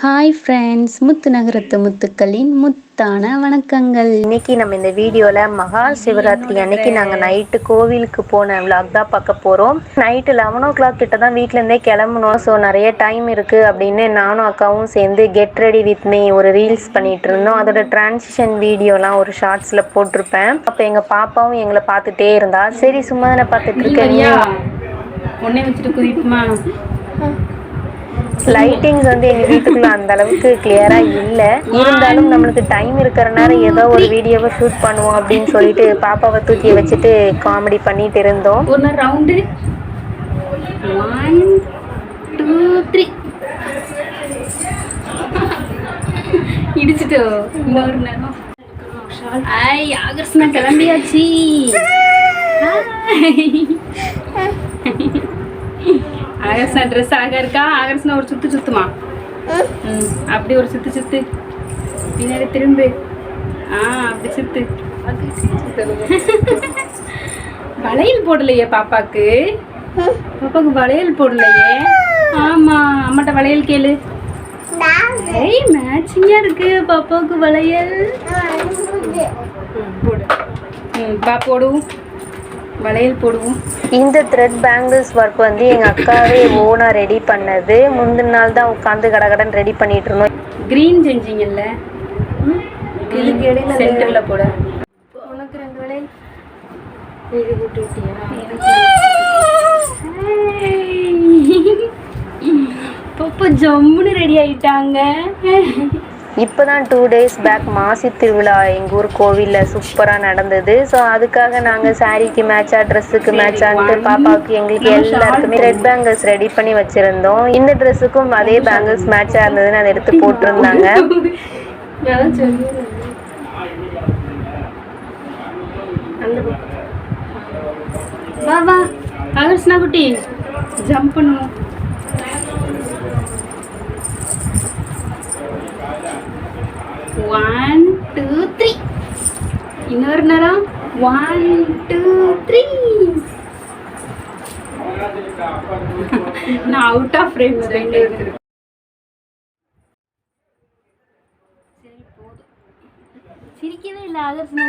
Hi friends முத்து நகரத்து முத்துக்களின் முத்தான வணக்கங்கள். இன்னைக்கு நம்ம இந்த வீடியோல மகா சிவராத்திரி அன்னைக்கு நாங்க நைட்டு கோவிலுக்கு போன விளாக் தான் பார்க்க போறோம். நைட்டு லெவன் ஓ கிளாக் கிட்ட தான் வீட்ல இருந்தே கிளம்பணும். ஸோ நிறைய டைம் இருக்கு அப்படின்னு நானும் அக்காவும் சேர்ந்து கெட் ரெடி வித் மீ ஒரு ரீல்ஸ் பண்ணிட்டு இருந்தோம். அதோட டிரான்சிஷன் வீடியோலாம் ஒரு ஷார்ட்ஸ்ல போட்டிருப்பேன். அப்போ எங்க பாப்பாவும் எங்களை பார்த்துட்டே இருந்தா சரி சும்மா தானே பார்த்துட்டு இருக்கேன் வச்சுட்டு லைட்டிங்ஸ் வந்து எங்க வீட்டுக்குள்ள அந்த அளவுக்கு கிளியரா இல்ல. இருந்தாலும் நம்மளுக்கு டைம் இருக்கிற நேரம் ஏதோ ஒரு வீடியோவை ஷூட் பண்ணுவோம் அப்படின்னு சொல்லிட்டு பாப்பாவை தூக்கி வச்சுட்டு காமெடி பண்ணிட்டு இருந்தோம். ஒரு ரவுண்டு ஒன் டூ த்ரீ இடிச்சிட்டோ? இன்னொரு நேரம். ஐ கிளம்பியாச்சு. ஆகர்ஷ்னா ட்ரெஸ் அழகா இருக்கா ஆகர்ஷ்னா ஒரு சுத்து சுத்துமா? ம். அப்படி ஒரு சுத்து சுத்து. பின்னாடி திரும்பு. ஆ அப்படி சுத்து. வளையல் போடலையே பாப்பாக்கு? பாப்பாக்கு வளையல் போடலையே? ஆமா அம்மாட்ட வளையல் கேளு. ஏய் மேட்சிங்கா இருக்கு பாப்பாவுக்கு வளையல். போடு. ம் பா போடுவோம் வளையல் போடுவோம். இந்த த்ரெட் பேங்கிள்ஸ் ஒர்க் வந்து எங்க அக்காவே ஓனா ரெடி பண்ணது. முந்தின நாள் தான் உட்காந்து கடகடன் ரெடி பண்ணிட்டு இருந்தோம். கிரீன் செஞ்சீங்கல்ல? இதுக்கு இடையில சென்டர்ல போட. உனக்கு ரெண்டு வளையல். பாப்பா ஜம்முன்னு ரெடி ஆயிட்டாங்க. இப்போதான் டூ டேஸ் பேக் மாசி திருவிழா எங்கள் ஊர் கோவிலில் சூப்பராக நடந்தது. ஸோ அதுக்காக நாங்கள் சாரீக்கு மேட்சா ட்ரெஸ்ஸுக்கு மேட்சான்ட்டு பாப்பாவுக்கு எங்களுக்கு எல்லாருக்குமே ரெட் பேங்கிள்ஸ் ரெடி பண்ணி வச்சுருந்தோம். இந்த ட்ரெஸ்ஸுக்கும் அதே பேங்கிள்ஸ் மேட்சாக இருந்ததுன்னு அதை எடுத்து போட்டிருந்தாங்க. வா வா. குட்டி. ஜம்ப் பண்ணுவோம். ஒன் டூ த்ரீ இன்னொரு நேரம் ஒன் டூ த்ரீ நான் அவுட் ஆஃப் ஃப்ரேம் சரி போதும் சிரிக்கவே இல்லை ஆகர்ஷ்னா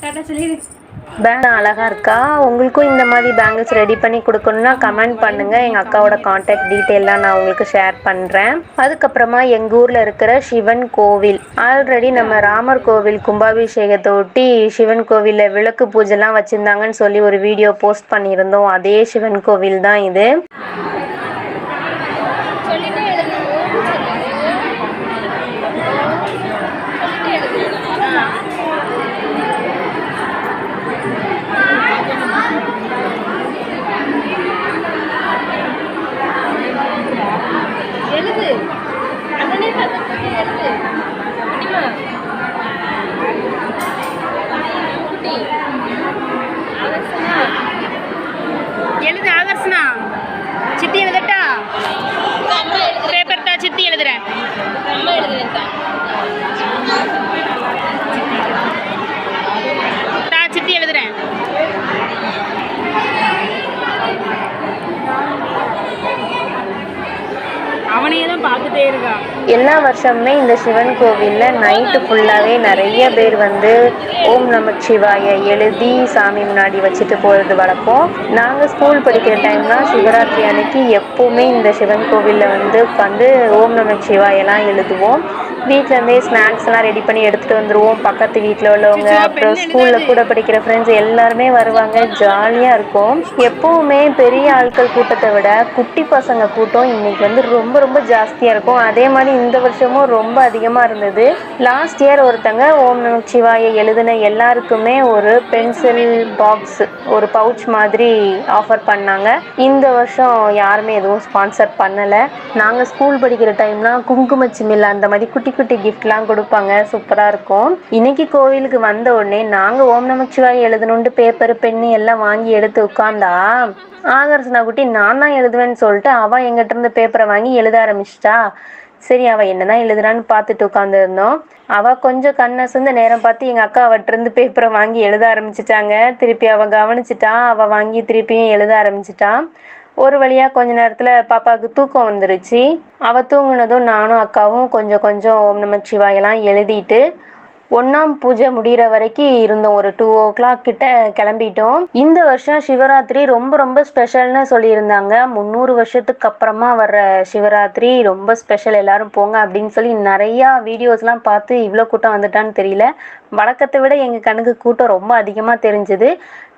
டாட்டா சொல்லிடு பேங்க் அழகாக இருக்கா? உங்களுக்கும் இந்த மாதிரி பேங்கிள்ஸ் ரெடி பண்ணி கொடுக்கணும்னா கமெண்ட் பண்ணுங்கள் எங்கள் அக்காவோட காண்டாக்ட் டீட்டெயிலாம் நான் உங்களுக்கு ஷேர் பண்ணுறேன் அதுக்கப்புறமா எங்கள் ஊரில் இருக்கிற சிவன் கோவில். ஆல்ரெடி நம்ம ராமர் கோவில் கும்பாபிஷேகத்தை ஒட்டி சிவன் கோவிலில் விளக்கு பூஜைலாம் வச்சிருந்தாங்கன்னு சொல்லி ஒரு வீடியோ போஸ்ட் பண்ணியிருந்தோம். அதே சிவன் கோவில் தான் இது. எழுது ஆகர்ஷனா? சித்தி எழுதட்டா? பேப்பர் தா சித்தி எழுதுறேன் தா சித்தி எழுதுறேன் அவனையே தான் பார்த்துட்டே இருக்கான் எல்லா வருஷமுமே இந்த சிவன் கோவிலில் நைட்டு ஃபுல்லாகவே நிறைய பேர் வந்து ஓம் நம சிவாய எழுதி சாமி முன்னாடி வச்சுட்டு போகிறது வழக்கம். நாங்கள் ஸ்கூல் படிக்கிற டைம்லாம் சிவராத்திரி அன்னைக்கு எப்போவுமே இந்த சிவன் கோவிலில் வந்து உட்காந்து ஓம் நம சிவாயெல்லாம் எழுதுவோம். வீட்ல இருந்தே ஸ்நாக்ஸ் எல்லாம் ரெடி பண்ணி எடுத்துட்டு வந்துருவோம். பக்கத்து வீட்ல உள்ளவங்க அப்புறம் ஸ்கூல்ல கூட படிக்கிற ஃப்ரெண்ட்ஸ் எல்லாருமே வருவாங்க. ஜாலியா இருக்கும். எப்பவுமே பெரிய ஆட்கள் கூட்டத்தை விட குட்டி பசங்க கூட்டம் இன்னைக்கு வந்து ரொம்ப ரொம்ப ஜாஸ்தியா இருக்கும். அதே மாதிரி இந்த வருஷமும் ரொம்ப அதிகமா இருந்தது. லாஸ்ட் இயர் ஒருத்தங்க ஓம் நம சிவாய எழுதின எல்லாருக்குமே ஒரு பென்சில் பாக்ஸ் ஒரு பவுச் மாதிரி ஆஃபர் பண்ணாங்க. இந்த வருஷம் யாருமே எதுவும் ஸ்பான்சர் பண்ணல. நாங்க ஸ்கூல் படிக்கிற டைம்லாம் குங்கும சிமிழ் அந்த மாதிரி குட்டி குட்டி கிஃப்ட்லாம் கொடுப்பாங்க. சூப்பரா இருக்கும். இன்னைக்கு கோவிலுக்கு வந்த உடனே நாங்க ஓம் நமச்சிவாய் எழுதணுன்ட்டு பேப்பர் பென்னு எல்லாம் வாங்கி எடுத்து உட்காந்தா ஆகர்ஷனா குட்டி நான் தான் எழுதுவேன்னு சொல்லிட்டு அவ எங்கிட்ட இருந்து பேப்பரை வாங்கி எழுத ஆரம்பிச்சிட்டா. சரி அவ என்னதான் எழுதுறான்னு பார்த்துட்டு உட்காந்துருந்தோம் அவ கொஞ்சம் கண்ணசந்த நேரம் பார்த்து எங்க அக்கா அவட்டிருந்து பேப்பரை வாங்கி எழுத ஆரம்பிச்சிட்டாங்க. திருப்பி அவள் கவனிச்சிட்டா. அவள் வாங்கி திருப்பியும் எழுத ஆரம்பிச்சிட்டா. ஒரு வழியாக கொஞ்ச நேரத்தில் பாப்பாவுக்கு தூக்கம் வந்துருச்சு. அவள் தூங்கினதும் நானும் அக்காவும் கொஞ்சம் கொஞ்சம் ஓம் நமச்சிவாயெல்லாம் எழுதிட்டு ஒன்றாம் பூஜை முடிகிற வரைக்கும் இருந்தோம். ஒரு டூ ஓ கிளாக் கிட்ட கிளம்பிட்டோம். இந்த வருஷம் சிவராத்திரி ரொம்ப ரொம்ப ஸ்பெஷல்னு சொல்லியிருந்தாங்க. முந்நூறு வருஷத்துக்கு அப்புறமா வர்ற சிவராத்திரி ரொம்ப ஸ்பெஷல் எல்லாரும் போங்க அப்படின்னு சொல்லி நிறையா வீடியோஸ்லாம் பார்த்து இவ்வளோ கூட்டம் வந்துட்டான்னு தெரியல. வழக்கத்தை விட எங்கள் கண்ணுக்கு கூட்டம் ரொம்ப அதிகமாக தெரிஞ்சுது.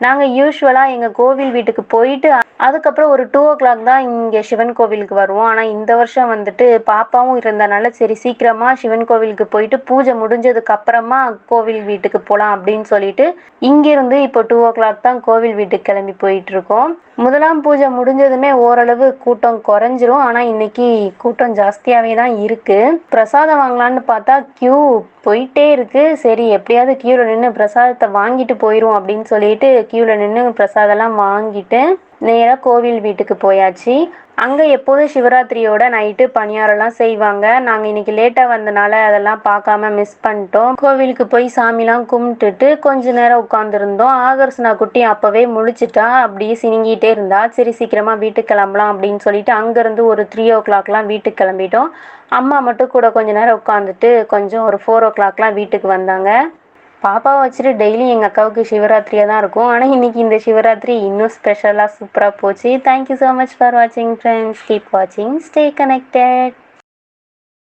நாங்கள் யூஸ்வலாக எங்கள் கோவில் வீட்டுக்கு போயிட்டு அதுக்கப்புறம் ஒரு டூ ஓ கிளாக் தான் இங்கே சிவன் கோவிலுக்கு வருவோம். ஆனால் இந்த வருஷம் வந்துட்டு பாப்பாவும் இருந்தனால சரி சீக்கிரமாக சிவன் கோவிலுக்கு போயிட்டு பூஜை முடிஞ்சதுக்கு அப்புறமா கோவில் வீட்டுக்கு போகலாம் அப்படின்னு சொல்லிட்டு இங்கிருந்து இப்போ டூ ஓ கிளாக் தான் கோவில் வீட்டுக்கு கிளம்பி போயிட்டு இருக்கோம். முதலாம் பூஜை முடிஞ்சதுமே ஓரளவு கூட்டம் குறைஞ்சிரும். ஆனால் இன்னைக்கு கூட்டம் ஜாஸ்தியாகவே தான் இருக்கு. பிரசாதம் வாங்கலான்னு பார்த்தா கியூ போயிட்டே இருக்கு. சரி எப்படியாவது கியூவில் நின்று பிரசாதத்தை வாங்கிட்டு போயிடும் அப்படின்னு சொல்லிட்டு கியூவில் நின்று பிரசாதம்லாம் வாங்கிட்டு நேராக கோவில் வீட்டுக்கு போயாச்சு. அங்கே எப்போதும் சிவராத்திரியோட நைட்டு பணியாரம்லாம் செய்வாங்க. நாங்கள் இன்னைக்கு லேட்டாக வந்தனால அதெல்லாம் பார்க்காம மிஸ் பண்ணிட்டோம். கோவிலுக்கு போய் சாமிலாம் கும்பிட்டுட்டு கொஞ்ச நேரம் உட்காந்துருந்தோம் ஆகர்ஷனா குட்டி அப்போவே முழிச்சிட்டா அப்படியே சினிங்கிட்டே இருந்தா சரி சீக்கிரமாக வீட்டுக்கு கிளம்பலாம் அப்படின்னு சொல்லிட்டு அங்கேருந்து ஒரு த்ரீ ஓ கிளாக்லாம் வீட்டுக்கு கிளம்பிட்டோம். அம்மா மட்டும் கூட கொஞ்ச நேரம் உட்காந்துட்டு கொஞ்சம் ஒரு ஃபோர் ஓ கிளாக்லாம் வீட்டுக்கு வந்தாங்க. பாப்பாவை வச்சுட்டு டெய்லி எங்கள் அக்காவுக்கு சிவராத்திரியாக தான் இருக்கும். ஆனால் இன்னைக்கு இந்த சிவராத்திரி இன்னும் ஸ்பெஷலாக சூப்பராக போச்சு. தேங்க்யூ ஸோ மச் ஃபார் வாட்சிங் ஃப்ரெண்ட்ஸ் கீப் வாட்சிங் ஸ்டே கனெக்டட்